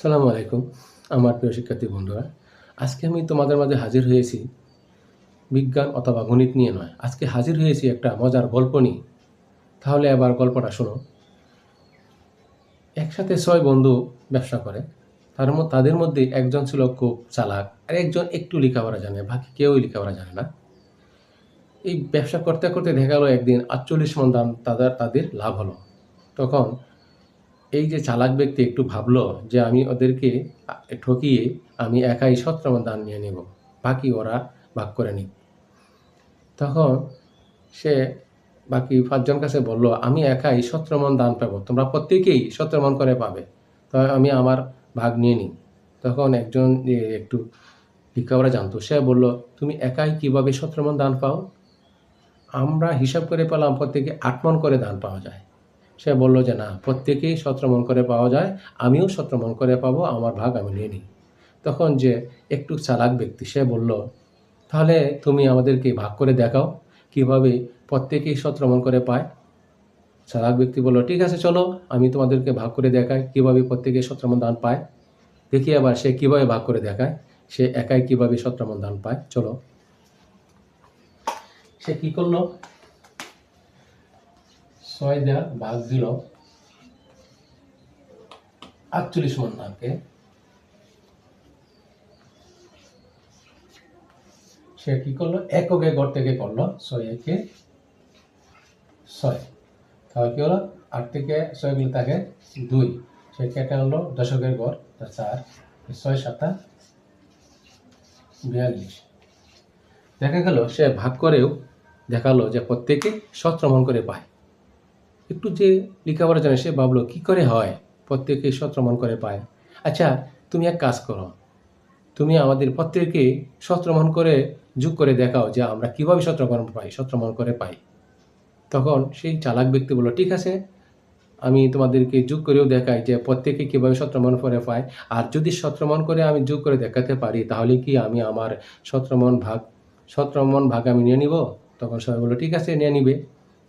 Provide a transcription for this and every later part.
আসসালামু আলাইকুম, আমার প্রিয় শিক্ষার্থী বন্ধুরা। আজকে আমি তোমাদের মাঝে হাজির হয়েছি বিজ্ঞান অথবা গণিত নিয়ে নয়। আজকে হাজির হয়েছি একটা মজার গল্প নিয়ে। তাহলে এবার গল্পটা শোনো। একসাথে ছয় বন্ধু ব্যবসা করে। তার তাদের মধ্যে একজন ছিল খুব চালাক, আর একজন একটু লেখাপড়া জানে, বাকি কেউই লেখাপড়া জানে না। এই ব্যবসা করতে করতে দেখা গেলো একদিন আটচল্লিশ মন দাম তাদের তাদের লাভ হলো। তখন এই যে চালাক ব্যক্তি একটু ভাবলো যে আমি ওদেরকে ঠকিয়ে আমি একাই সত্রম দান নিয়ে নেব। বাকি ওরা ভাগ করে নিক। তখন সে বাকি পাঁচজন কাছে বলল, আমি একাই সত্রমন দান পাবো। তোমরা প্রত্যেকেই সত্রমন করে পাবে। তো আমি আমার ভাগ নিয়ে নিই। তখন একজন একটু লেখাপড়া জানতো। সে বলল, তুমি একাই কীভাবে সত্রমন দান পাও? আমরা হিসাব করে পেলাম প্রত্যেকে আট মন করে দান পাওয়া যায়। সে বলল যে, না, প্রত্যেকেই সত্রমন করে পাওয়া যায়, আমিও সত্রমন করে পাবো, আমার ভাগ আমি নিয়ে নিই। তখন যে একটু চালাক ব্যক্তি সে বলল, তাহলে তুমি আমাদেরকে ভাগ করে দেখাও, কীভাবে প্রত্যেকেই সত্রমন করে পায়? চালাক ব্যক্তি বলল, ঠিক আছে, চলো, আমি তোমাদেরকে ভাগ করে দেখাই, কীভাবে প্রত্যেকে সত্রমন দান পায়। দেখি আবার সে কীভাবে ভাগ করে দেখায়, সে একাই কীভাবে সত্রমন দান পায়, চলো। সে কী করল? ছয় দেওয়া ভাগ দিল আটচল্লিশ মন সে কি করল? এককে ঘর থেকে করল, ছয় একে ছয়। তাহলে কি হলো? আট থেকে ছয়গুলো থাকে দুই। সে কেটে আনলো দশকের ঘর চার। ছয় সাতা বিয়াল্লিশ। দেখা গেল, সে ভাগ করেও দেখাল যে প্রত্যেকে সত্রমণ করে পায়। একটু যে লেখাপড়া জানে সে ভাবলো, কী করে হয়? প্রত্যেকে সত্রমণ করে পায়। আচ্ছা তুমি এক কাজ করো। তুমি আমাদের প্রত্যেকে সত্রমণ করে যোগ করে দেখাও যে আমরা কীভাবে সত্রমণ পাই সত্রমণ করে পাই। তখন সেই চালাক ব্যক্তি বলল, ঠিক আছে, আমি তোমাদেরকে যোগ করেও দেখাই যে প্রত্যেকে কীভাবে সত্রমণ করে পায়। আর যদি সত্রমণ করে আমি যোগ করে দেখাতে পারি, তাহলে কি আমি আমার সত্রমণ ভাগ সত্রমণ ভাগ আমি নিয়ে নিব? তখন সবাই বলল, ঠিক আছে, নিয়ে নিবে।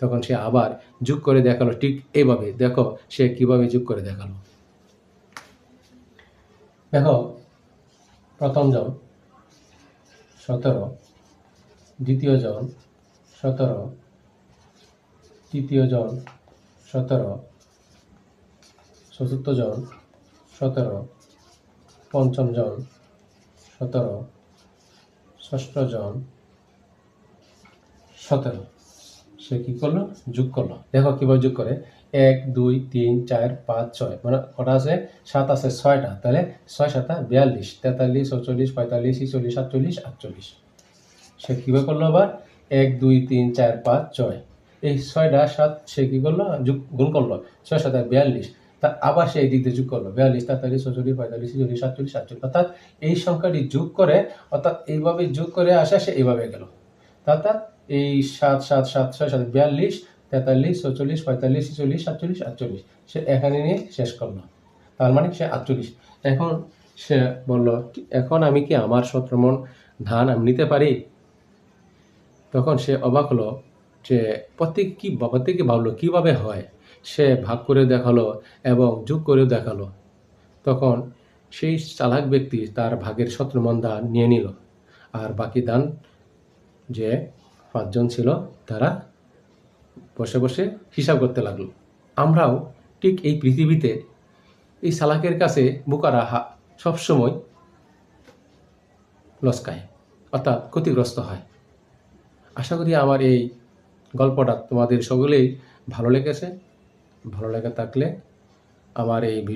তখন সে আবার যোগ করে দেখাল, ঠিক এইভাবে দেখো সে কীভাবে যোগ করে দেখাল। দেখো, প্রথম জন সতেরো, দ্বিতীয় জন সতেরো, তৃতীয় জন সতেরো, চতুর্থ জন সতেরো, পঞ্চম জন সতেরো, ষষ্ঠ জন সতেরো। সে কি করল? যোগ করল। দেখো কীভাবে যোগ করে। এক, দুই, তিন, চার, পাঁচ, ছয়। মানে কটা আছে? সাত আছে, ছয়টা। তাহলে ছয়, সাতা বিয়াল্লিশ। তেতাল্লিশ, চৌচল্লিশ, পঁয়তাল্লিশ, ছিচল্লিশ, সাতচল্লিশ, আটচল্লিশ। সে কীভাবে করল আবার? এক, দুই, তিন, চার, পাঁচ, ছয়। এই ছয়টা, সাত, সে কী করল? যোগ, গুণ করল। ছয়, সাতা বিয়াল্লিশ। তা আবার সে এই দিক দিয়ে যোগ করল। বিয়াল্লিশ, তেতাল্লিশ, চৌচল্লিশ, পঁয়তাল্লিশ, ছিচল্লিশ, সাতচল্লিশ, আটচল্লিশ। অর্থাৎ এই সংখ্যাটি যোগ করে, অর্থাৎ এইভাবে যোগ করে আসা সে এইভাবে গেল। অর্থাৎ এই সাত সাত সাত, ছয়, সাত, বিয়াল্লিশ, তেতাল্লিশ, চৌচল্লিশ, পঁয়তাল্লিশ, ছিচল্লিশ, সাতচল্লিশ, আটচল্লিশ। সে এখানে নিয়ে শেষ করল। তার মানে সে আটচল্লিশ। এখন সে বলল, এখন আমি কি আমার সত্রমণ ধান আমি নিতে পারি? তখন সে অবাক হলো যে প্রত্যেক কি প্রত্যেকে ভাবলো, কীভাবে হয়? সে ভাগ করে দেখাল এবং যোগ করেও দেখাল। তখন সেই চালাক ব্যক্তি তার ভাগের সত্রমণ দান নিয়ে নিল। আর বাকি দান যে পাঁচজন ছিল, তারা বসে বসে হিসাব করতে লাগল। আমরাও ঠিক এই পৃথিবীতে এই সালাকের কাছে বুকারা হা সবসময় লস্কায়, অর্থাৎ ক্ষতিগ্রস্ত হয়। আশা করি আমার এই গল্পটা তোমাদের সকলেই ভালো লেগেছে। ভালো লেগে থাকলে আমার এই ভিডিও